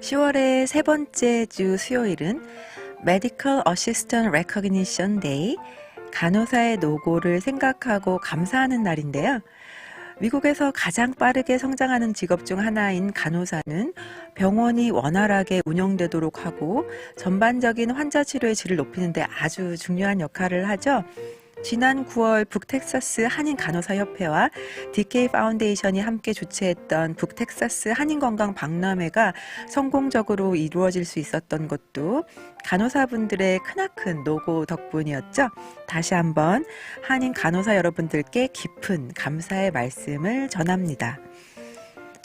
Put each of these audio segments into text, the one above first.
10월의 세 번째 주 수요일은 Medical Assistant Recognition Day, 간호사의 노고를 생각하고 감사하는 날인데요. 미국에서 가장 빠르게 성장하는 직업 중 하나인 간호사는 병원이 원활하게 운영되도록 하고 전반적인 환자 치료의 질을 높이는 데 아주 중요한 역할을 하죠. 지난 9월 북텍사스 한인 간호사 협회와 DK 파운데이션이 함께 주최했던 북텍사스 한인 건강 박람회가 성공적으로 이루어질 수 있었던 것도 간호사분들의 크나큰 노고 덕분이었죠. 다시 한번 한인 간호사 여러분들께 깊은 감사의 말씀을 전합니다.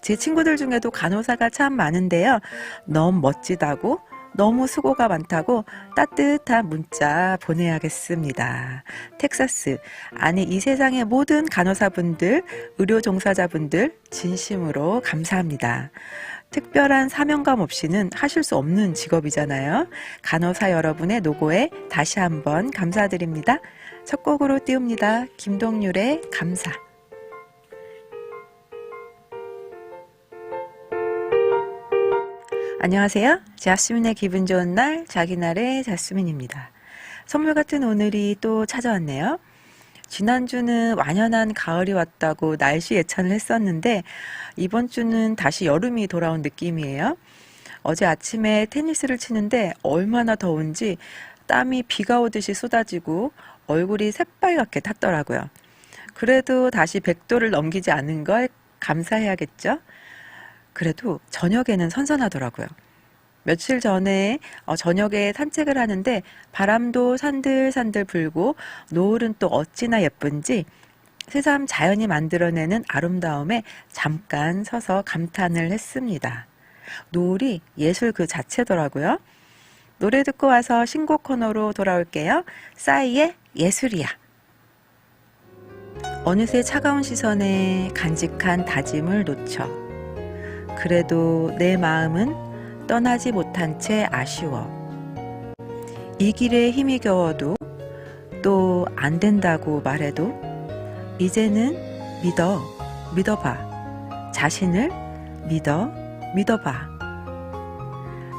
제 친구들 중에도 간호사가 참 많은데요. 너무 멋지다고 너무 수고가 많다고 따뜻한 문자 보내야겠습니다. 텍사스, 아니 이 세상의 모든 간호사분들, 의료 종사자분들 진심으로 감사합니다. 특별한 사명감 없이는 하실 수 없는 직업이잖아요. 간호사 여러분의 노고에 다시 한번 감사드립니다. 첫 곡으로 띄웁니다. 김동률의 감사. 안녕하세요. 자스민의 기분 좋은 날, 자기날의 자스민입니다. 선물 같은 오늘이 또 찾아왔네요. 지난주는 완연한 가을이 왔다고 날씨 예찬을 했었는데, 이번 주는 다시 여름이 돌아온 느낌이에요. 어제 아침에 테니스를 치는데 얼마나 더운지 땀이 비가 오듯이 쏟아지고 얼굴이 새빨갛게 탔더라고요. 그래도 다시 100도를 넘기지 않은 걸 감사해야겠죠? 그래도 저녁에는 선선하더라고요. 며칠 전에 어, 저녁에 산책을 하는데 바람도 산들산들 불고 노을은 또 어찌나 예쁜지 새삼 자연이 만들어내는 아름다움에 잠깐 서서 감탄을 했습니다. 노을이 예술 그 자체더라고요. 노래 듣고 와서 신곡 코너로 돌아올게요. 싸이의 예술이야. 어느새 차가운 시선에 간직한 다짐을 놓쳐. 그래도 내 마음은 떠나지 못한 채 아쉬워. 이 길에 힘이 겨워도 또 안 된다고 말해도 이제는 믿어, 믿어봐. 자신을 믿어, 믿어봐.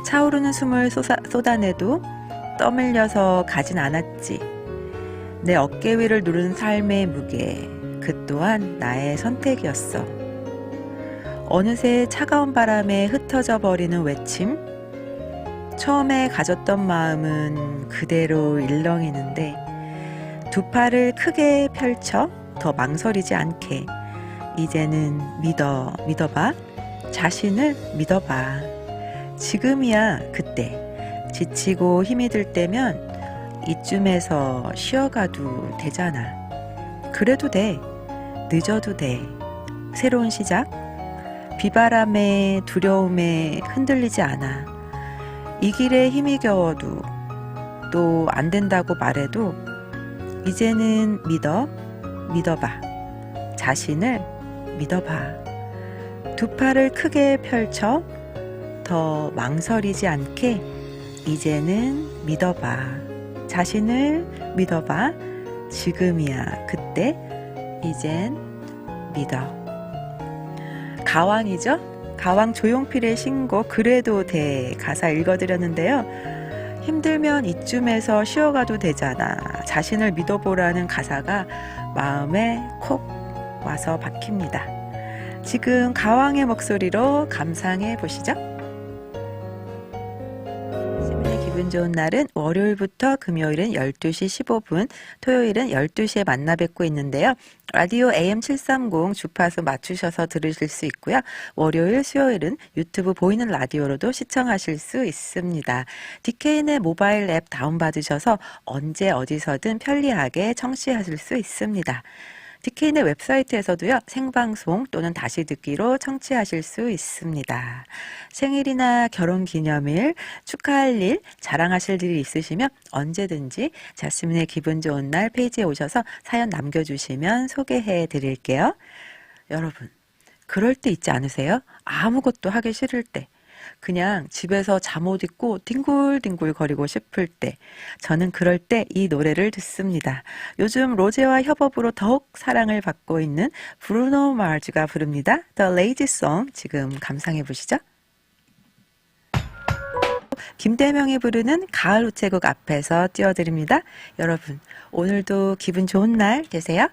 차오르는 숨을 쏟아, 쏟아내도 떠밀려서 가진 않았지. 내 어깨 위를 누른 삶의 무게, 그 또한 나의 선택이었어. 어느새 차가운 바람에 흩어져 버리는 외침. 처음에 가졌던 마음은 그대로 일렁이는데 두 팔을 크게 펼쳐 더 망설이지 않게 이제는 믿어 믿어봐. 자신을 믿어봐. 지금이야 그때. 지치고 힘이 들 때면 이쯤에서 쉬어가도 되잖아. 그래도 돼. 늦어도 돼. 새로운 시작 비바람에 두려움에 흔들리지 않아. 이 길에 힘이 겨워도 또 안 된다고 말해도 이제는 믿어 믿어봐. 자신을 믿어봐. 두 팔을 크게 펼쳐 더 망설이지 않게 이제는 믿어봐. 자신을 믿어봐. 지금이야 그때. 이젠 믿어 가왕이죠. 가왕 조용필의 신곡 그래도 돼 가사 읽어드렸는데요. 힘들면 이쯤에서 쉬어가도 되잖아. 자신을 믿어보라는 가사가 마음에 콕 와서 박힙니다. 지금 가왕의 목소리로 감상해 보시죠. 기분 좋은 날은 월요일부터 금요일은 12시 15분, 토요일은 12시에 만나 뵙고 있는데요. 라디오 AM730 주파수 맞추셔서 들으실 수 있고요. 월요일, 수요일은 유튜브 보이는 라디오로도 시청하실 수 있습니다. DKN의 모바일 앱 다운받으셔서 언제 어디서든 편리하게 청취하실 수 있습니다. DKN의 웹사이트에서도요, 생방송 또는 다시 듣기로 청취하실 수 있습니다. 생일이나 결혼 기념일, 축하할 일, 자랑하실 일이 있으시면 언제든지 자스민의 기분 좋은 날 페이지에 오셔서 사연 남겨주시면 소개해 드릴게요. 여러분, 그럴 때 있지 않으세요? 아무것도 하기 싫을 때. 그냥 집에서 잠옷 입고 뒹굴뒹굴 거리고 싶을 때 저는 그럴 때 이 노래를 듣습니다. 요즘 로제와 협업으로 더욱 사랑을 받고 있는 브루노 마르즈가 부릅니다. The Lazy Song 지금 감상해 보시죠. 김대명이 부르는 가을 우체국 앞에서 띄워드립니다. 여러분, 오늘도 기분 좋은 날 되세요.